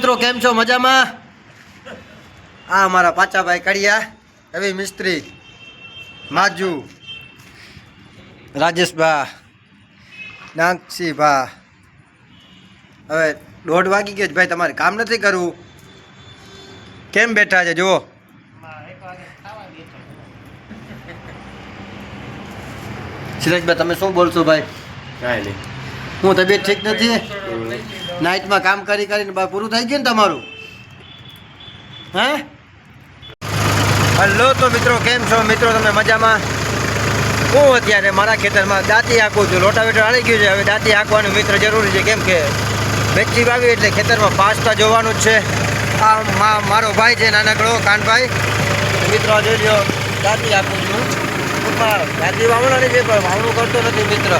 મિત્રો કેમ છો? મજામાં? આ અમારા પાચાભાઈ કડિયા રવિ મિસ્ત્રી માજુ રાજેશભા નાગસીભા. હવે દોઢ વાગી ગયો છે ભાઈ તમારે કામ નથી કરવું? કેમ બેઠા છે? જુઓ. સિરાજભાઈ તમે શું બોલશો ભાઈ? હું તબિયત ઠીક નથી? નાઇટમાં કામ કરી કરીને પૂરું થઈ ગયું ને તમારું? હે? હલો તો મિત્રો, કેમ છો? મિત્રો, તમે મજામાં? હું અત્યારે મારા ખેતરમાં દાંતી હાંકું છું. રોટાવેટર આવી ગયું છે. હવે દાંતી હાંકવાનું મિત્ર જરૂરી છે. કેમ કે વેચી વાવી એટલે ખેતરમાં પાસ્તા જોવાનું જ છે. આ મારો ભાઈ છે, નાનકડો, કાનભાઈ. મિત્રો જોઈ લો દાંતી હાંકું છું. ટૂંકમાં દાંતી વાવણાની છે, પણ વાવણું કરતો નથી મિત્ર.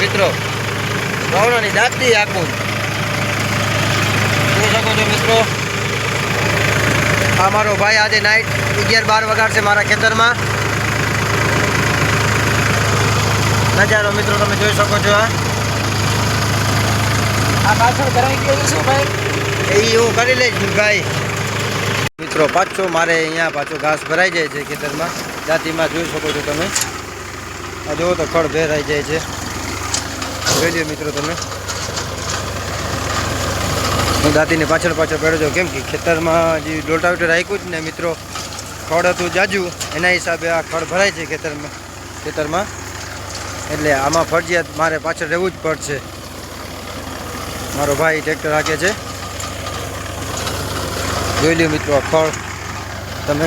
મિત્રો વાવણાની દાંતી હાંકું શકો છો મિત્રો આ મારો ભાઈ આજે નાઇટ અગિયાર બાર વગાડશે મારા ખેતરમાં. નજારો મિત્રો તમે જોઈ શકો છો આ આ પાછળ કરાવી ગયો શું ભાઈ? એ હું કરી લઈશ ભાઈ. મિત્રો પાછો મારે અહીંયા પાછો ઘાસ ભરાઈ જાય છે ખેતરમાં. જાતિમાં જોઈ શકો છો તમે. આ જુઓ તો ખડ ભેરાઈ જાય છે. જોઈ લો મિત્રો તમે. હું દાંતીને પાછળ પાછળ બેઠો છું. કેમ કે ખેતરમાં જે ડોલટાવેટર રાખ્યું જ ને મિત્રો, ખડ હતું જાજુ. એના હિસાબે આ ખડ ભરાય છે ખેતરમાં. ખેતરમાં. એટલે આમાં ફરજિયાત મારે પાછળ રહેવું જ પડશે. મારો ભાઈ ટ્રેક્ટર હાકે છે. જોઈ લ્યો મિત્રો ખડ. તમે?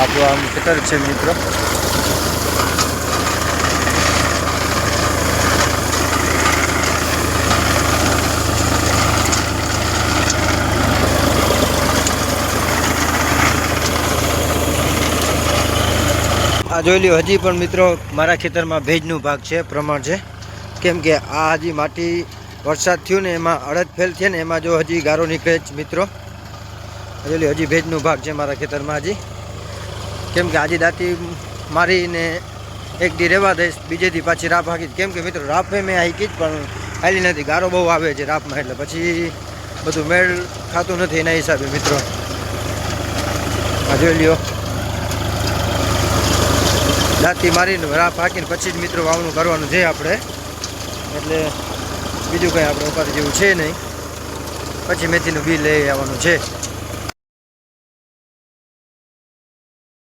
આપણું આમ ખેતર છે મિત્રો. આ જોઈ લ્યો, હજી પણ મિત્રો મારા ખેતરમાં ભેજનું ભાગ છે, પ્રમાણ છે. કેમ કે આ હજી માટી વરસાદ થયો ને, એમાં અડદ ફેલ છે ને, એમાં જો હજી ગારો નીકળે જ મિત્રો. જોઈ લ્યો, હજી ભેજનું ભાગ છે મારા ખેતરમાં હજી. કેમ કે આજે દાંતી મારીને એક દી રહેવા દઈશ, બીજેથી પાછી રાપ હાકી કેમ કે મિત્રો, રાપે મેં હાકી જ, પણ હાલી નથી. ગારો બહુ આવે છે રાપમાં, એટલે પછી બધું મેળ ખાતું નથી એના હિસાબે મિત્રો. જોઈ લ્યો. દાંતી મારીને રાપ પાકીને પછી જ મિત્રો વાવણું કરવાનું છે આપણે. એટલે બીજું કંઈ આપણે ઉપાધિ જેવું છે નહીં. પછી મેથીનું બી લઈ આવવાનું છે.